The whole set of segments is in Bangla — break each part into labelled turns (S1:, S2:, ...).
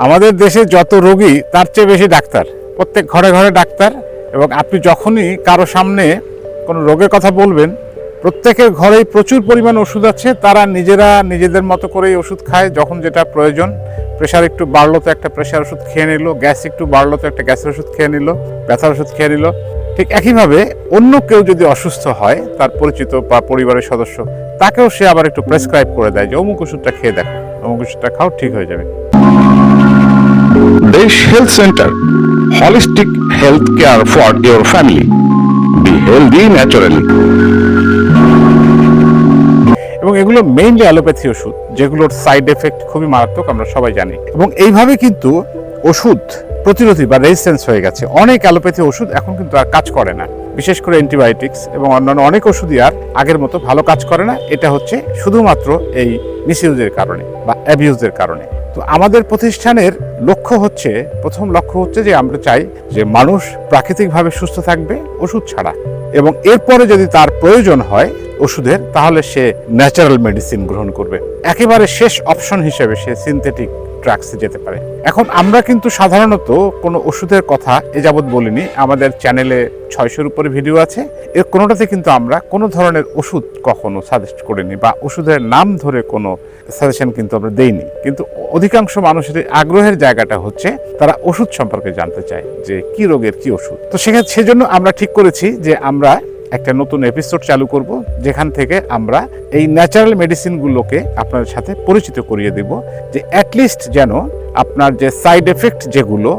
S1: আমাদের দেশে যত রোগী, তার চেয়ে বেশি ডাক্তার। প্রত্যেক ঘরে ঘরে ডাক্তার এবং আপনি যখনই কারও সামনে কোনো রোগের কথা বলবেন, প্রত্যেকের ঘরেই প্রচুর পরিমাণ ওষুধ আছে। তারা নিজেরা নিজেদের মতো করেই ওষুধ খায় যখন যেটা প্রয়োজন। প্রেশার একটু বাড়লো তো একটা প্রেশার ওষুধ খেয়ে নিল, গ্যাস একটু বাড়লো তো একটা গ্যাসের ওষুধ খেয়ে নিল, ব্যথার ওষুধ খেয়ে নিল। ঠিক একইভাবে অন্য কেউ যদি অসুস্থ হয়, তার পরিচিত বা পরিবারের সদস্য, তাকেও সে আবার একটু প্রেসক্রাইব করে দেয় যে, অমুক ওষুধটা খেয়ে দেখো, অমুক ওষুধটা খাও, ঠিক হয়ে যাবে।
S2: Desh Health Center. Holistic health care for your family. Be healthy naturally.
S1: এবং এগুলো মেইনলি অ্যালোপ্যাথি ওষুধ, যেগুলোর সাইড এফেক্ট খুবই মারাত্মক, আমরা সবাই জানি এবং এইভাবে কিন্তু ওষুধ প্রতিরোধী বা রেজিস্ট্যান্স হয়ে গেছে অনেক অ্যালোপ্যাথি ওষুধ এখন কিন্তু আর কাজ করে না বিশেষ করে অ্যান্টিবায়োটিক্স এবং অন্যান্য অনেক ওষুধই আর আগের মতো ভালো কাজ করে না। এটা হচ্ছে শুধুমাত্র এই মিসইউজের কারণে বা অ্যাবিউজের কারণে। তো আমাদের প্রতিষ্ঠানের লক্ষ্য হচ্ছে, প্রথম লক্ষ্য হচ্ছে যে আমরা চাই যে মানুষ প্রাকৃতিকভাবে সুস্থ থাকবে ওষুধ ছাড়া এবং এরপরে যদি তার প্রয়োজন হয় ওষুধের, তাহলে সে ন্যাচারাল মেডিসিন গ্রহণ করবে। একেবারে শেষ অপশন হিসেবে সে সিনথেটিক ড্রাগসে যেতে পারে। এখন আমরা কিন্তু সাধারণত কোনো ওষুধের কথা এ যাবৎ বলিনি। আমাদের চ্যানেলে ছয়শোর উপরে ভিডিও আছে। এর কোনোটাতে কিন্তু আমরা কোনো ধরনের ওষুধ কখনো সাজেস্ট করিনি বা ওষুধের নাম ধরে কোনো সাজেশন কিন্তু আমরা দেইনি। কিন্তু অধিকাংশ মানুষের আগ্রহের জায়গাটা হচ্ছে তারা ওষুধ সম্পর্কে জানতে চায় যে কি রোগের কি ওষুধ। তো সেক্ষেত্রে সেজন্য আমরা ঠিক করেছি যে আমরা একটা নতুন এপিসোড চালু করব, যেখান থেকে আমরা এই ন্যাচারাল মেডিসিনগুলোকে আপনার সাথে পরিচিত করিয়ে দেব, যে অ্যাটলিস্ট যেন আপনার যে সাইড এফেক্ট যেগুলো,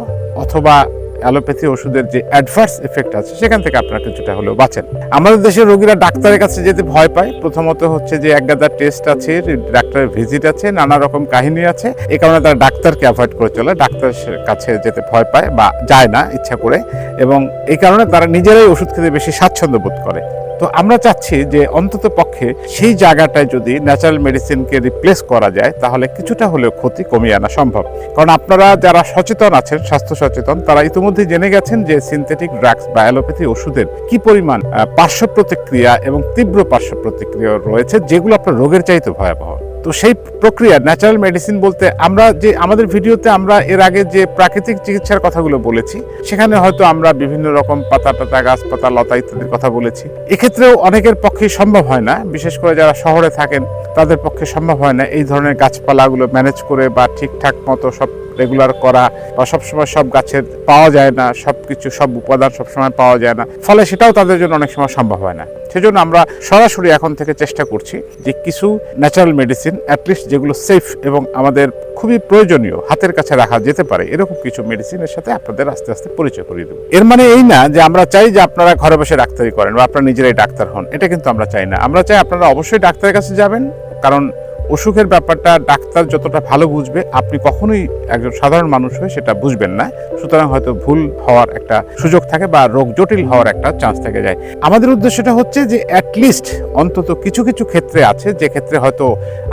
S1: অথবা অ্যালোপ্যাথি ওষুধের যে অ্যাডভার্স এফেক্ট আছে, সেখান থেকে আপনারা কিছুটা হলেও বাঁচেন। আমাদের দেশের রোগীরা ডাক্তারের কাছে যেতে ভয় পায়। প্রথমত হচ্ছে যে এক গাদার টেস্ট আছে, ডাক্তারের ভিজিট আছে, নানা রকম কাহিনী আছে। এই কারণে তারা ডাক্তারকে অ্যাভয়েড করে চলে, ডাক্তারের কাছে যেতে ভয় পায় বা যায় না ইচ্ছা করে। এবং এই কারণে তারা নিজেরাই ওষুধ খেতে বেশি স্বাচ্ছন্দ্য বোধ করে। তো আমরা চাচ্ছি যে অন্তত পক্ষে সেই জায়গাটায় যদি ন্যাচারাল মেডিসিনকে রিপ্লেস করা যায়, তাহলে কিছুটা হলেও ক্ষতি কমিয়ে আনা সম্ভব। কারণ আপনারা যারা সচেতন আছেন, স্বাস্থ্য সচেতন, তারা ইতিমধ্যে জেনে গেছেন যে সিনথেটিক ড্রাগস বা অ্যালোপ্যাথি ওষুধের কি পরিমাণ পার্শ্ব প্রতিক্রিয়া এবং তীব্র পার্শ্ব প্রতিক্রিয়া রয়েছে, যেগুলো আপনার রোগের চাইতে ভয়াবহ। তো সেই প্রক্রিয়া ন্যাচারাল মেডিসিন বলতে আমরা যে, আমাদের ভিডিওতে আমরা এর আগে যে প্রাকৃতিক চিকিৎসার কথাগুলো বলেছি, সেখানে হয়তো আমরা বিভিন্ন রকম পাতা টাতা গাছপাতা লতা ইত্যাদির কথা বলেছি। এক্ষেত্রেও অনেকের পক্ষে সম্ভব হয় না বিশেষ করে যারা শহরে থাকেন, তাদের পক্ষে সম্ভব হয় না এই ধরনের গাছপালাগুলো ম্যানেজ করে বা ঠিকঠাক মতো সব রেগুলার করা বা সবসময় সব গাছের পাওয়া যায় না সব কিছু সব উপাদান সবসময় পাওয়া যায় না। ফলে সেটাও তাদের জন্য অনেক সময় সম্ভব হয় না। সেজন্য আমরা সরাসরি এখন থেকে চেষ্টা করছি যে কিছু ন্যাচারাল মেডিসিন অ্যাটলিস্ট যেগুলো সেফ এবং আমাদের খুবই প্রয়োজনীয়, হাতের কাছে রাখা যেতে পারে, এরকম কিছু মেডিসিনের সাথে আপনাদের আস্তে আস্তে পরিচয় করিয়ে দেবো। এর মানে এই না যে আমরা চাই যে আপনারা ঘরে বসে ডাক্তারি করেন বা আপনারা নিজেরাই ডাক্তার হন, এটা কিন্তু আমরা চাই না। আমরা চাই আপনারা অবশ্যই ডাক্তারের কাছে যাবেন, কারণ অসুখের ব্যাপারটা ডাক্তার যতটা ভালো বুঝবে, আপনি কখনোই একজন সাধারণ মানুষ হয়ে সেটা বুঝবেন না। সুতরাং হয়তো ভুল হওয়ার একটা সুযোগ থাকে বা রোগ জটিল হওয়ার একটা চান্স থেকে যায়। আমাদের উদ্দেশ্যটা হচ্ছে যে অ্যাটলিস্ট অন্তত কিছু কিছু ক্ষেত্রে আছে, যে ক্ষেত্রে হয়তো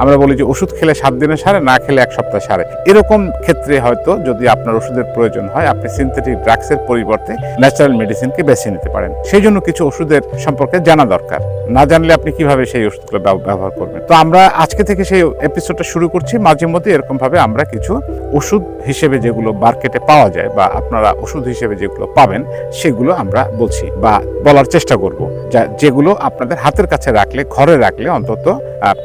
S1: আমরা বলি যে ওষুধ খেলে সাত দিনে সারে, না খেলে এক সপ্তাহে সারে। এরকম ক্ষেত্রে হয়তো যদি আপনার ওষুধের প্রয়োজন হয়, আপনি সিনথেটিক ড্রাগসের পরিবর্তে ন্যাচারাল মেডিসিনকে বেছে নিতে পারেন। সেই জন্য কিছু ওষুধের সম্পর্কে জানা দরকার। না জানলে আপনি কীভাবে সেই ওষুধগুলো ব্যবহার করবেন? তো আমরা আজকে থেকে সেই এপিসোডটা শুরু করছি। মাঝে মধ্যে এরকম ভাবে আমরা কিছু ওষুধ হিসেবে যেগুলো মার্কেটে পাওয়া যায় বা আপনারা ওষুধ হিসেবে যেগুলো পাবেন, সেগুলো আমরা বলছি বা বলার চেষ্টা করব। যা, যেগুলো আপনাদের হাতের কাছে রাখলে, ঘরে রাখলে অন্তত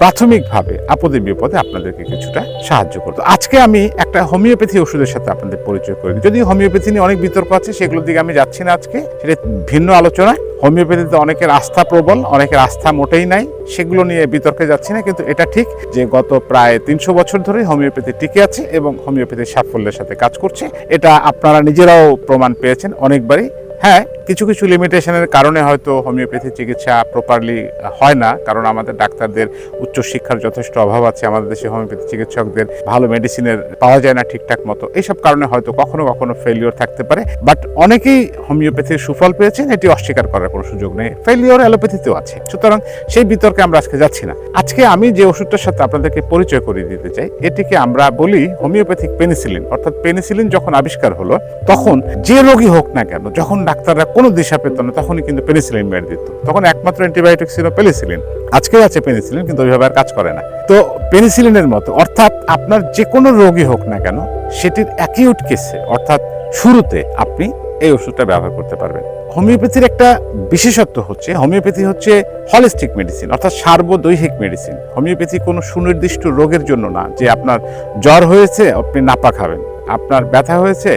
S1: প্রাথমিকভাবে আপদে বিপদে আপনাদেরকে কিছুটা সাহায্য করতো আজকে আমি একটা হোমিওপ্যাথি ওষুধের সাথে আপনাদের পরিচয় করে যদিও হোমিওপ্যাথি নিয়ে অনেক বিতর্ক আছে, সেগুলোর দিকে আমি যাচ্ছি না আজকে। সেটা ভিন্ন আলোচনা হোমিওপ্যাথিতে অনেকের আস্থা প্রবল, অনেকের আস্থা মোটেই নাই। সেগুলো নিয়ে বিতর্কে যাচ্ছি না, কিন্তু এটা ঠিক যে গত প্রায় তিনশো বছর ধরে হোমিওপ্যাথি টিকে আছে এবং হোমিওপ্যাথি সাফল্যের সাথে কাজ করছে। এটা আপনারা নিজেরাও প্রমাণ পেয়েছেন অনেকবারই। হ্যাঁ কিছু কিছু লিমিটেশনের কারণে হয়তো হোমিওপ্যাথি চিকিৎসা প্রপারলি হয় না। কারণ আমাদের ডাক্তারদের উচ্চশিক্ষার যথেষ্ট অভাব আছে। আমাদের দেশে হোমিওপ্যাথি চিকিৎসকদের ভালো মেডিসিনের পাওয়া যায় না ঠিকঠাক মতো। এইসব কারণে হয়তো কখনো কখনো ফেলিওর থাকতে পারে। বাট অনেকেই হোমিওপ্যাথির সুফল পেয়েছেন। এটি অস্বীকার করার কোনো সুযোগ নেই। ফেলিওর অ্যালোপ্যাথিতেও আছে। সুতরাং সেই বিতর্কে আমরা আজকে যাচ্ছি না। আজকে আমি যে ওষুধটার সাথে আপনাদেরকে পরিচয় করিয়ে দিতে চাই, এটিকে আমরা বলি হোমিওপ্যাথিক পেনিসিলিন অর্থাৎ পেনিসিলিন যখন আবিষ্কার হলো, তখন যে রোগী হোক না কেন, যখন ডাক্তাররা কোনো দিশা পেত না, তখনই কিন্তু পেনিসিলিন মেরে দিত। তখন একমাত্র অ্যান্টিবায়োটিক ছিল পেনিসিলিন। আজকেও আছে পেনিসিলিন, কিন্তু ওইভাবে আর কাজ করে না। তো পেনিসিলিনের মতো, অর্থাৎ আপনার যে কোনো রোগী হোক না কেন, সেটির অ্যাকিউট কেসে অর্থাৎ শুরুতে আপনি এই ওষুধটা ব্যবহার করতে পারবেন। হোমিওপ্যাথির একটা বিশেষত্ব হচ্ছে, হোমিওপ্যাথি হচ্ছে হলিস্টিক মেডিসিন অর্থাৎ সার্বদৈহিক মেডিসিন হোমিওপ্যাথি কোনো সুনির্দিষ্ট রোগের জন্য না, যে আপনার জ্বর হয়েছে, আপনি নাপা খাবেন। আপনার ব্যথা হয়েছে,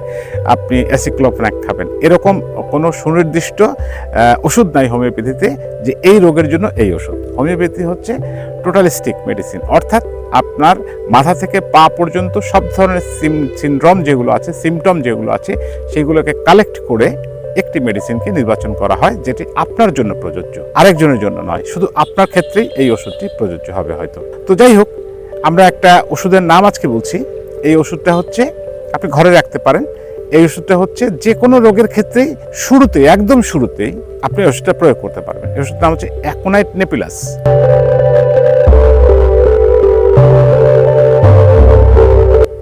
S1: আপনি অ্যাসিক্লোফ্যাক খাবেন। এরকম কোনো সুনির্দিষ্ট ওষুধ নাই হোমিওপ্যাথিতে যে এই রোগের জন্য এই ওষুধ। হোমিওপ্যাথি হচ্ছে টোটালিস্টিক মেডিসিন। অর্থাৎ আপনার মাথা থেকে পা পর্যন্ত সব ধরনের সিনড্রোম যেগুলো আছে, সিমটম যেগুলো আছে, সেগুলোকে কালেক্ট করে একটি মেডিসিনকে নির্বাচন করা হয়, যেটি আপনার জন্য প্রযোজ্য। আরেকজনের জন্য নয়, শুধু আপনার ক্ষেত্রেই এই ওষুধটি প্রযোজ্য হবে হয়তো। তো যাই হোক, আমরা একটা ওষুধের নাম আজকে বলছি। এই ওষুধটা হচ্ছে আপনি ঘরে রাখতে পারেন। এই ওষুধটা হচ্ছে যে কোনো রোগের ক্ষেত্রেই শুরুতে একদম শুরুতেই আপনি ওষুধটা প্রয়োগ করতে পারবেন। এই ওষুধটার নাম হচ্ছে অ্যাকোনাইট নেপিলাস।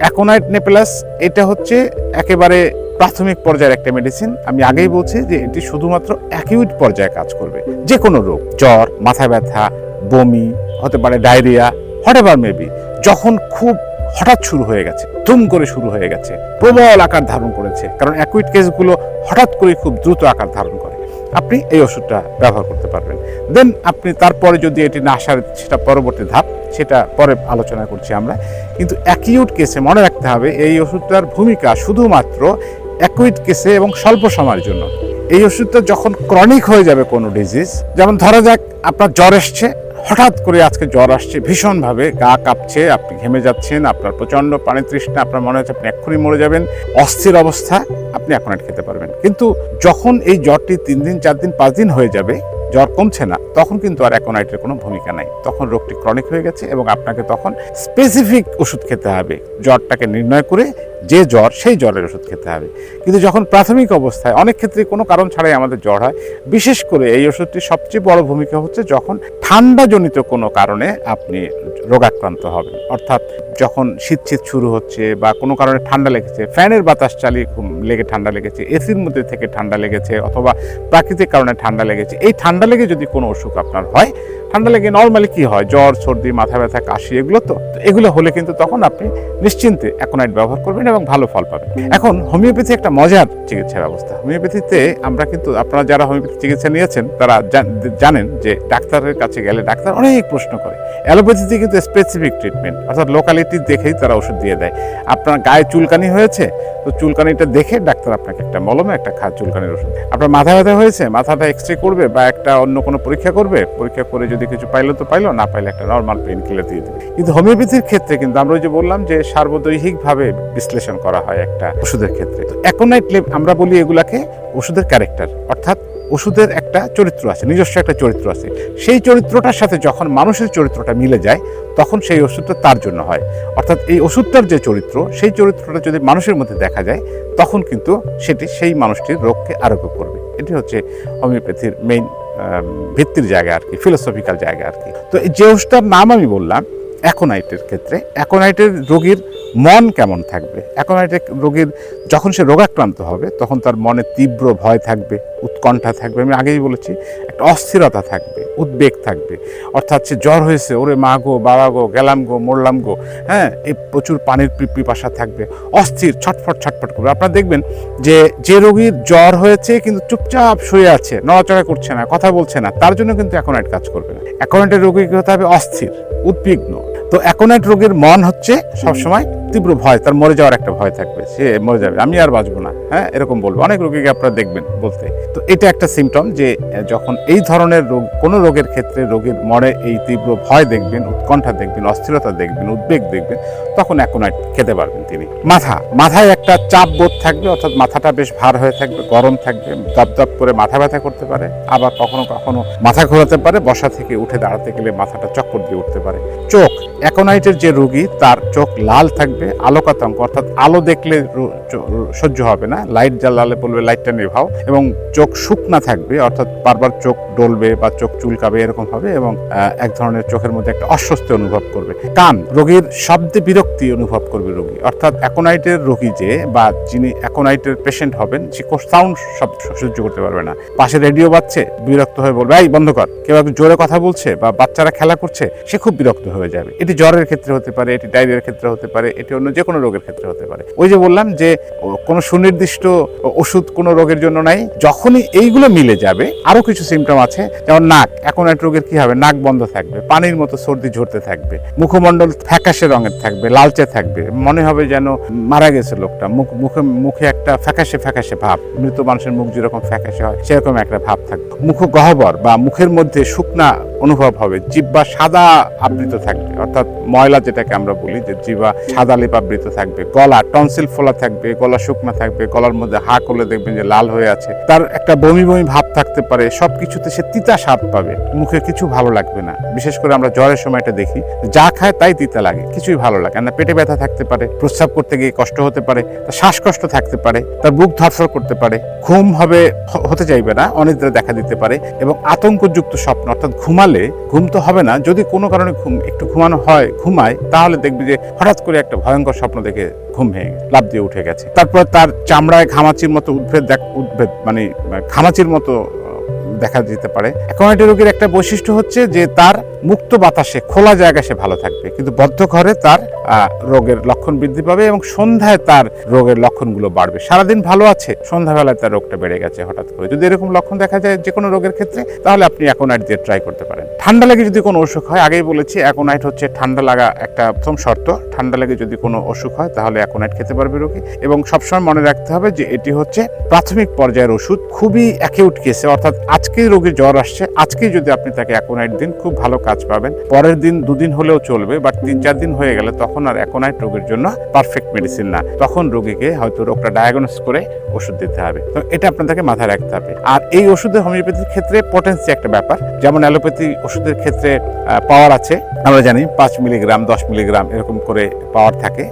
S1: অ্যাকোনাইট নেপিলাস, এটা হচ্ছে একেবারে প্রাথমিক পর্যায়ের একটা মেডিসিন আমি আগেই বলছি যে এটি শুধুমাত্র অ্যাকিউট পর্যায়ে কাজ করবে। যে কোনো রোগ, জ্বর, মাথা ব্যথা, বমি, হতে পারে ডায়রিয়া হোয়াট এভার মেবি যখন খুব হঠাৎ শুরু হয়ে গেছে, ধুম করে শুরু হয়ে গেছে, প্রবল আকার ধারণ করেছে। কারণ অ্যাকুইট কেসগুলো হঠাৎ করে খুব দ্রুত আকার ধারণ করে। আপনি এই ওষুধটা ব্যবহার করতে পারবেন। দেন আপনি তারপরে যদি এটি না সারে সেটা পরবর্তী ধাপ, সেটা পরে আলোচনা করছি আমরা। কিন্তু অ্যাকিউট কেসে মনে রাখতে হবে, এই ওষুধটার ভূমিকা শুধুমাত্র অ্যাকুইট কেসে এবং স্বল্প সময়ের জন্য। এই ওষুধটা যখন ক্রনিক হয়ে যাবে কোনো ডিজিজ যেমন ধরা যাক আপনার জ্বর এসছে হঠাৎ করে আজকে জ্বর আসছে, ভীষণভাবে গা কাঁপছে, আপনি ঘেমে যাচ্ছেন, আপনার প্রচণ্ড পানি তৃষ্ণা, আপনার মনে হচ্ছে আপনি এক্ষুনি মরে যাবেন, অস্থির অবস্থা, আপনি এখন খেতে পারবেন। কিন্তু যখন এই জ্বরটি তিন দিন, চার দিন, পাঁচ দিন হয়ে যাবে জ্বর কমছে না, তখন কিন্তু আর অ্যাকোনাইটের কোনো ভূমিকা নাই। তখন রোগটি ক্রনিক হয়ে গেছে এবং আপনাকে তখন স্পেসিফিক ওষুধ খেতে হবে। জ্বরটাকে নির্ণয় করে যে জ্বর, সেই জ্বরের ওষুধ খেতে হবে। কিন্তু যখন প্রাথমিক অবস্থায়, অনেক ক্ষেত্রে কোনো কারণ ছাড়াই আমাদের জ্বর হয়। বিশেষ করে এই ওষুধটির সবচেয়ে বড় ভূমিকা হচ্ছে যখন ঠান্ডাজনিত কোনো কারণে আপনি রোগাক্রান্ত হবেন। অর্থাৎ যখন শীত শীত শুরু হচ্ছে বা কোনো কারণে ঠান্ডা লেগেছে, ফ্যানের বাতাস চালিয়ে লেগে ঠান্ডা লেগেছে, এসির মধ্যে থেকে ঠান্ডা লেগেছে অথবা প্রাকৃতিক কারণে ঠান্ডা লেগেছে, এই ঠান্ডা লেগে যদি কোনো অসুখ আপনার হয় ঠান্ডা লেগে নর্মালি কি হয়? জ্বর, সর্দি, মাথা ব্যথা, কাশি, এগুলো তো। এগুলো হলে কিন্তু তখন আপনি নিশ্চিন্তে অ্যাকোনাইট ব্যবহার করবেন এবং ভালো ফল পাবেন। এখন হোমিওপ্যাথি একটা মজার চিকিৎসা ব্যবস্থা। হোমিওপ্যাথিতে আমরা কিন্তু, আপনারা যারা হোমিওপ্যাথি চিকিৎসা নিয়েছেন, তারা জানেন যে ডাক্তারের কাছে গেলে ডাক্তার অনেক প্রশ্ন করে। অ্যালোপ্যাথিতে কিন্তু স্পেসিফিক ট্রিটমেন্ট অর্থাৎ লোকালিটি দেখেই তারা ওষুধ দিয়ে দেয়। আপনার গায়ে চুলকানি হয়েছে, তো চুলকানিটা দেখে ডাক্তার আপনাকে একটা মলমে, একটা খা, চুলকানির ওষুধ আপনার মাথা ব্যথা হয়েছে, মাথাটা এক্স রে করবে বা একটা অন্য কোনো পরীক্ষা করবে, পরীক্ষা করে যদি কিছু পাইলো তো পাইলো, না পাইলে একটা নর্মাল পেইন কিলার দিয়ে দেবে। কিন্তু হোমিওপ্যাথির ক্ষেত্রে কিন্তু আমরা ওই যে বললাম যে সার্বদৈহিকভাবে বিশ্লেষণ করা হয় একটা ওষুধের ক্ষেত্রে। অ্যাকোনাইট লেপ আমরা বলি এগুলাকে ওষুধের ক্যারেক্টার অর্থাৎ ওষুধের একটা চরিত্র আছে, নিজস্ব একটা চরিত্র আছে। সেই চরিত্রটার সাথে যখন মানুষের চরিত্রটা মিলে যায়, তখন সেই ওষুধটা তার জন্য হয়। অর্থাৎ এই ওষুধটার যে চরিত্র, সেই চরিত্রটা যদি মানুষের মধ্যে দেখা যায়, তখন কিন্তু সেটি সেই মানুষটির রোগকে আরোগ্য করবে। এটি হচ্ছে হোমিওপ্যাথির মেইন ভিত্তির জায়গা আর কি ফিলোসফিক্যাল জায়গা আর কি। তো এই ওষুধটার নাম আমি বললাম অ্যাকোনাইটের ক্ষেত্রে। অ্যাকোনাইটের রোগীর মন কেমন থাকবে? অ্যাকোনাইটের রোগীর যখন সে রোগাক্রান্ত হবে, তখন তার মনে তীব্র ভয় থাকবে, উৎকণ্ঠা থাকবে। আমি আগেই বলেছি, একটা অস্থিরতা থাকবে, উদ্বেগ থাকবে। অর্থাৎ সে জ্বর হয়েছে, ওরে মা গো, বাবা গো, গেলাম গো, মরলাম গো হ্যাঁ এই প্রচুর পানির পিপাসা থাকবে। অস্থির, ছটফট ছটফট করবে। আপনারা দেখবেন যে যে রোগীর জ্বর হয়েছে, কিন্তু চুপচাপ শুয়ে আছে, নড়াচড়া করছে না, কথা বলছে না, তার জন্য কিন্তু অ্যাকোনাইট কাজ করবে না। অ্যাকোনাইটের রোগী হতে হবে অস্থির, উদ্বিগ্ন। তো অ্যাকোনাইট রোগীর মন হচ্ছে সবসময় তীব্র ভয়, তার মরে যাওয়ার একটা ভয় থাকবে, সে মরে যাবে। আমি আর বাঁচবো না হ্যাঁ? এরকম বলব। অনেক রোগীকে আপনারা দেখবেন বলতে। তো এটা একটা সিমটম যে যখন এই ধরনের রোগ, কোনো রোগের ক্ষেত্রে রোগীর মরে এই তীব্র ভয় দেখবেন, উৎকণ্ঠা দেখবেন, অস্থিরতা দেখবেন, উদ্বেগ দেখবেন, তখন অ্যাকোনাইট খেতে পারবেন তিনি। মাথা, মাথায় একটা চাপ বোধ থাকবে, অর্থাৎ মাথাটা বেশ ভার হয়ে থাকবে, গরম থাকবে দপদপ করে মাথা ব্যথা করতে পারে, আবার কখনো কখনো মাথা ঘোরাতে পারে, বসা থেকে উঠে দাঁড়াতে গেলে মাথাটা চক্কর দিয়ে উঠতে পারে। চোখ অ্যাকোনাইটের যে রোগী, তার চোখ লাল থাকবে, আলোকাতঙ্ক, অর্থাৎ আলো দেখলে সহ্য হবে না, লাইট জ্বালালে বলবে লাইটটা নেভাও, এবং চোখ শুকনা থাকবে, অর্থাৎ বারবার চোখ ডলবে বা চোখ চুলকাবে, এরকম হবে, এবং এক ধরনের চোখের মধ্যে একটা অস্বস্তি অনুভব করবে। কান, রোগীর শব্দে বিরক্তি অনুভব করবে রোগী, অর্থাৎ অ্যাকোনাইটের রোগী যে, বা যিনি অ্যাকোনাইটের পেশেন্ট হবেন, সে সাউন্ড শব্দ সহ্য করতে পারবে না। পাশে রেডিও বাজছে, বিরক্ত হয়ে বলবে, এই, বন্ধ কর। কেউ জোরে কথা বলছে, বা বাচ্চারা খেলা করছে, সে খুব বিরক্ত হয়ে যাবে। এটা জ্বরের ক্ষেত্রে হতে পারে, এটি ডায়রিয়ার ক্ষেত্রে হতে পারে, এটি অন্য যে কোনো রোগের ক্ষেত্রে হতে পারে। ওই যে বললাম যে কোনো সুনির্দিষ্ট ওষুধ কোনো রোগের জন্য নাই, যখনই এইগুলো মিলে যাবে আরও কিছু সিমটম আছে, যেমন নাক, এখন এক রোগের কি হবে? নাক বন্ধ থাকবে, পানির মতো সর্দি ঝরতে থাকবে, মুখমণ্ডল ফ্যাকাশে রঙের থাকবে, লালচে থাকবে, মনে হবে যেন মারা গেছে লোকটা, মুখ, মুখে মুখে একটা ফ্যাকাশে ফ্যাকাশে ভাব, মৃত মানুষের মুখ যেরকম ফ্যাকাশে হয়, সেরকম একটা ভাব থাকবে। মুখ গহ্বর বা মুখের মধ্যে শুকনা অনুভব হবে জিব্বা সাদা আবৃত থাকবে, অর্থাৎ ময়লা যেটাকে আমরা বলি, যে জিবা, সাদা লেপ আবৃত থাকবে, গলা, টনসিল ফোলা থাকবে, গলা শুকনা থাকবে, গলার মধ্যে হা করলে দেখবেন যে লাল হয়ে আছে। তার একটা বমি বমি ভাব থাকতে পারে, সবকিছুতে সে তিতা স্বাদ পাবে। মুখে কিছু ভালো লাগবে না। বিশেষ করে আমরা জ্বরের সময় এটা দেখি, যা খায় তাই তিতা লাগে, কিছুই ভালো লাগে না। পেটে ব্যথা থাকতে পারে, প্রস্রাব করতে গিয়ে কষ্ট হতে পারে, তার শ্বাসকষ্ট থাকতে পারে, তার বুক ধরফর করতে পারে, ঘুম হবে হতে চাইবে না, অনিদ্রা দেখা দিতে পারে এবং আতঙ্কযুক্ত স্বপ্ন, অর্থাৎ ঘুমালে ঘুম তো হবে না, যদি কোনো কারণে ঘুম, একটু ঘুমানো হয়, ঘুমায়, তাহলে দেখবি যে হঠাৎ করে একটা ভয়ঙ্কর স্বপ্ন দেখে ঘুম ভেঙে লাভ দিয়ে উঠে গেছে। তারপর তার চামড়ায় ঘামাচির মতো উদ্ভেদ দেখ, উদ্ভেদ মানে ঘামাচির মতো দেখা যেতে পারে। অ্যাকোনাইটি রোগীর একটা বৈশিষ্ট্য হচ্ছে যে তার মুক্ত বাতাসে, খোলা জায়গায় সে ভালো থাকবে। কিন্তু বদ্ধ ঘরে তার রোগের লক্ষণ বৃদ্ধি পাবে এবং সন্ধ্যায় তার রোগের লক্ষণগুলো বাড়বে। সারাদিন ভালো আছে, সন্ধ্যাবেলায় তার রোগটা বেড়ে গেছে হঠাৎ করে। যদি এরকম লক্ষণ দেখা যায় যে কোনো রোগের ক্ষেত্রে, তাহলে আপনি অ্যাকোনাইট দিয়ে ট্রাই করতে পারেন। ঠান্ডা লেগে যদি কোনো অসুখ হয়, আগেই বলেছি, অ্যাকোনাইট হচ্ছে ঠান্ডা লাগা একটা প্রথম শর্ত। ঠান্ডা লেগে যদি কোনো অসুখ হয়, তাহলে অ্যাকোনাইট খেতে পারবে রোগী। এবং সবসময় মনে রাখতে হবে যে এটি হচ্ছে প্রাথমিক পর্যায়ের ওষুধ। খুবই অ্যাকিউট কেসে অর্থাৎ আজকেই রোগীর জ্বর আসছে, আজকেই যদি আপনি তাকে অ্যাকোনাইট দিন, খুব ভালো কাজ পাবেন। পরের দিন দুদিন হলেও চলবে, বাট তিন চার দিন হয়ে গেলে তখন আর অ্যাকোনাইট রোগের জন্য পারফেক্ট মেডিসিন না। তখন রোগীকে হয়তো রোগটা ডায়াগনোস করে ওষুধ দিতে হবে। তো এটা আপনাদেরকে মাথায় রাখতে হবে। আর এই ওষুধে হোমিওপ্যাথির ক্ষেত্রে পটেন্সি একটা ব্যাপার, যেমন অ্যালোপ্যাথি ওষুধের ক্ষেত্রে পাওয়ার আছে। আমরা জানি পাঁচ মিলিগ্রাম, দশ মিলিগ্রাম এরকম করে পাওয়ার থাকে।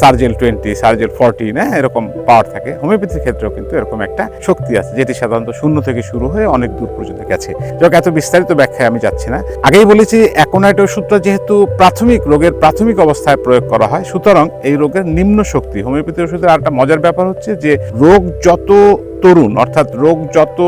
S1: সার্জেল টোয়েন্টি সার্জেল ফোরটি না এরকম পাওয়ার থাকে। হোমিওপ্যাথির ক্ষেত্রেও কিন্তু এরকম একটা শক্তি আছে, যেটি সাধারণত শূন্য থেকে শুরু হয়ে অনেক দূর পর্যন্ত গেছে। যাক, এত বিস্তারিত ব্যাখ্যায় আমি যাচ্ছি না। আগেই বলেছি অ্যাকোনাইট ওষুধটা যেহেতু প্রাথমিক রোগের প্রাথমিক অবস্থায় প্রয়োগ করা হয়, সুতরাং এই রোগের নিম্ন শক্তি, হোমিওপ্যাথি ওষুধের আরেকটা মজার ব্যাপার হচ্ছে যে, রোগ যত তরুণ, অর্থাৎ রোগ যত,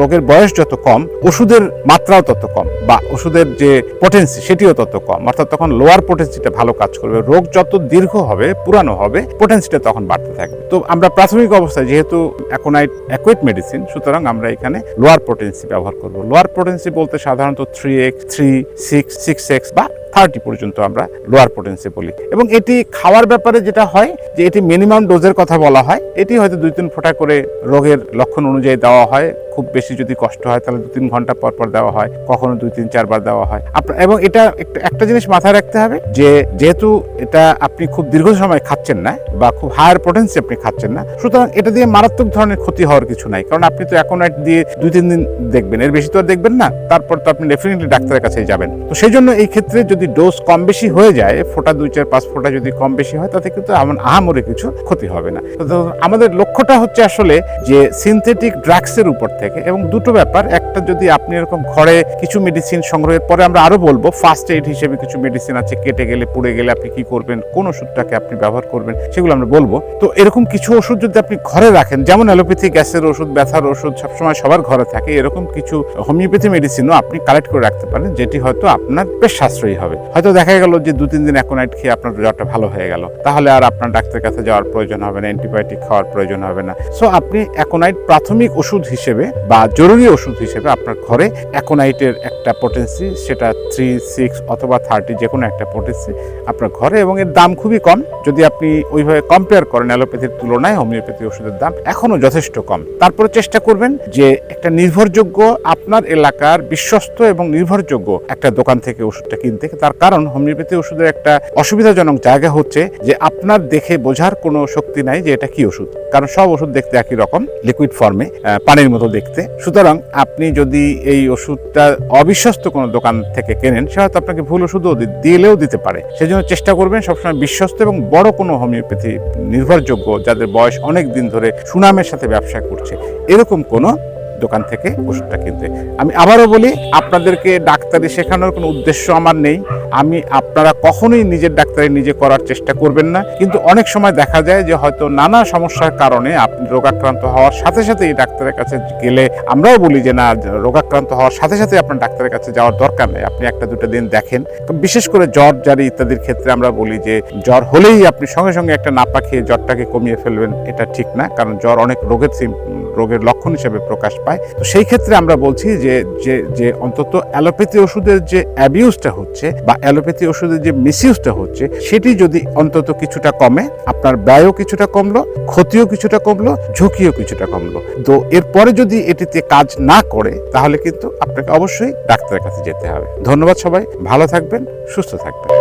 S1: রোগের বয়স যত কম, ওষুধের মাত্রাও তত কম বা ওষুধের যে পটেন্সি সেটিও তত কম। অর্থাৎ তখন লোয়ার পটেন্সিটা ভালো কাজ করবে। রোগ যত দীর্ঘ হবে, পুরানো হবে পোটেন্সিটা তখন বাড়তে থাকবে। তো আমরা প্রাথমিক অবস্থায়, যেহেতু অ্যাকোনাইট অ্যাকুইট মেডিসিন সুতরাং আমরা এখানে লোয়ার পটেন্সি ব্যবহার করব। লোয়ার পটেন্সি বলতে সাধারণত three X three six six X বা থার্টি পর্যন্ত আমরা লোয়ার পোটেন্সি বলি। এবং এটি খাওয়ার ব্যাপারে যেটা হয়, যে এটি মিনিমাম ডোজের কথা বলা হয়, এটি হয়তো দুই তিন ফোঁটা করে রোগের লক্ষণ অনুযায়ী দেওয়া হয়। খুব বেশি যদি কষ্ট হয়, তাহলে দু তিন ঘণ্টা পর পর দেওয়া হয়, কখনো দুই তিন চারবার দেওয়া হয়। আপনার, এবং এটা একটা- জিনিস মাথায় রাখতে হবে যে, যেহেতু এটা আপনি খুব দীর্ঘ সময় খাচ্ছেন না বা খুব হায়ার পোটেন্সি আপনি খাচ্ছেন না, সুতরাং এটা দিয়ে মারাত্মক ধরনের ক্ষতি হওয়ার কিছু নাই। কারণ আপনি তো অ্যাকোনাইট দিয়ে দুই তিন দিন দেখবেন, এর বেশি তো আর দেখবেন না, তারপর তো আপনি ডেফিনেটলি ডাক্তারের কাছেই যাবেন। তো সেই জন্য এই ক্ষেত্রে যদি ডোজ কম বেশি হয়ে যায়, ফোটা দুই, চার, পাঁচ ফোঁটা যদি কম বেশি হয়, তাতে কিন্তু এমন আহামরি কিছু ক্ষতি হবে না। আমাদের লক্ষ্যটা হচ্ছে আসলে যে সিনথেটিক ড্রাগসের উপর থেকে এবং দুটো ব্যাপার, একটা যদি আপনি এরকম ঘরে কিছু মেডিসিন সংগ্রহের পরে আমরা আরও বলব ফার্স্ট এইড হিসেবে কিছু মেডিসিন আছে, কেটে গেলে, পুড়ে গেলে আপনি কি করবেন, কোন ওষুধটাকে আপনি ব্যবহার করবেন, সেগুলো আমরা বলব। তো এরকম কিছু ওষুধ যদি আপনি ঘরে রাখেন, যেমন অ্যালোপ্যাথি গ্যাসের ওষুধ, ব্যথার ওষুধ, সবসময় সবার ঘরে থাকে, এরকম কিছু হোমিওপ্যাথি মেডিসিনও আপনি কালেক্ট করে রাখতে পারেন, যেটি হয়তো আপনার বেশ সাশ্রয়ী হবে। হয়তো দেখা গেল যে দু তিন দিন অ্যাকোনাইট খেয়ে আপনার জ্বরটা ভালো হয়ে গেল, তাহলে আর আপনার ডাক্তারের কাছে যাওয়ার প্রয়োজন হবে না অ্যান্টিবায়োটিক খাওয়ার প্রয়োজন হবে না। সো আপনি অ্যাকোনাইট প্রাথমিক ওষুধ হিসেবে বা জরুরি ওষুধ হিসেবে আপনার ঘরে অ্যাকোনাইটের একটা পোটেন্সি সেটা থ্রি সিক্স অথবা থার্টি যে কোনো একটা পোটেন্সি আপনার ঘরে এবং এর দাম খুবই কম। যদি আপনি ওইভাবে কম্পেয়ার করেন অ্যালোপ্যাথির তুলনায়, হোমিওপ্যাথি ওষুধের দাম এখনও যথেষ্ট কম। তারপরে চেষ্টা করবেন যে একটা নির্ভরযোগ্য আপনার এলাকার বিশ্বস্ত এবং নির্ভরযোগ্য একটা দোকান থেকে ওষুধটা কিনতে। তার কারণ হোমিওপ্যাথি ওষুধের একটা অসুবিধাজনক জায়গা হচ্ছে যে আপনার দেখে বোঝার কোনো শক্তি নাই যে এটা কি ওষুধ। কারণ সব ওষুধ দেখতে একই রকম লিকুইড ফর্মে পানির মতো দেখতে। সুতরাং আপনি যদি এই ওষুধটা অবিশ্বস্ত কোনো দোকান থেকে কেনেন, সে হয়তো আপনাকে ভুল ওষুধও দিলেও দিতে পারে। সেজন্য চেষ্টা করবেন সবসময় বিশ্বস্ত এবং বড় কোনো হোমিওপ্যাথি নির্ভরযোগ্য, যাদের বয়স অনেক দিন ধরে সুনামের সাথে ব্যবসা করছে। এরকম কোনো দোকান থেকে ওষুধটা কিনতে। আমি আবারও বলি, আপনাদেরকে ডাক্তারি শেখানোর কোনো উদ্দেশ্য আমার নেই। আমি আপনারা কখনোই নিজের ডাক্তারি নিজে করার চেষ্টা করবেন না। কিন্তু অনেক সময় দেখা যায় যে হয়তো নানা সমস্যার কারণে আপনি রোগাক্রান্ত হওয়ার সাথে সাথে এই ডাক্তারের কাছে গেলে আমরাও বলি যে, না, রোগাক্রান্ত হওয়ার সাথে সাথে আপনার ডাক্তারের কাছে যাওয়ার দরকার নেই। আপনি একটা, দুটো দিন দেখেন। বিশেষ করে জ্বর, জারি ইত্যাদির ক্ষেত্রে আমরা বলি যে, জ্বর হলেই আপনি সঙ্গে সঙ্গে একটা নাপা খেয়ে জ্বরটাকে কমিয়ে ফেলবেন। এটা ঠিক না, কারণ জ্বর অনেক রোগের রোগের লক্ষণ হিসেবে প্রকাশ পায়। তো সেই ক্ষেত্রে আমরা বলছি যে যে যে অন্তত অ্যালোপ্যাথি ওষুধের যে অ্যাবিউজটা হচ্ছে বা অ্যালোপ্যাথি ওষুধের যে মিসইউজটা হচ্ছে, সেটি যদি অন্তত কিছুটা কমে, আপনার ব্যয়ও কিছুটা কমলো, ক্ষতিও কিছুটা কমলো, ঝুঁকিও কিছুটা কমলো। তো এরপরে যদি এটিতে কাজ না করে, তাহলে কিন্তু আপনাকে অবশ্যই ডাক্তারের কাছে যেতে হবে। ধন্যবাদ সবাই, ভালো থাকবেন, সুস্থ থাকবেন।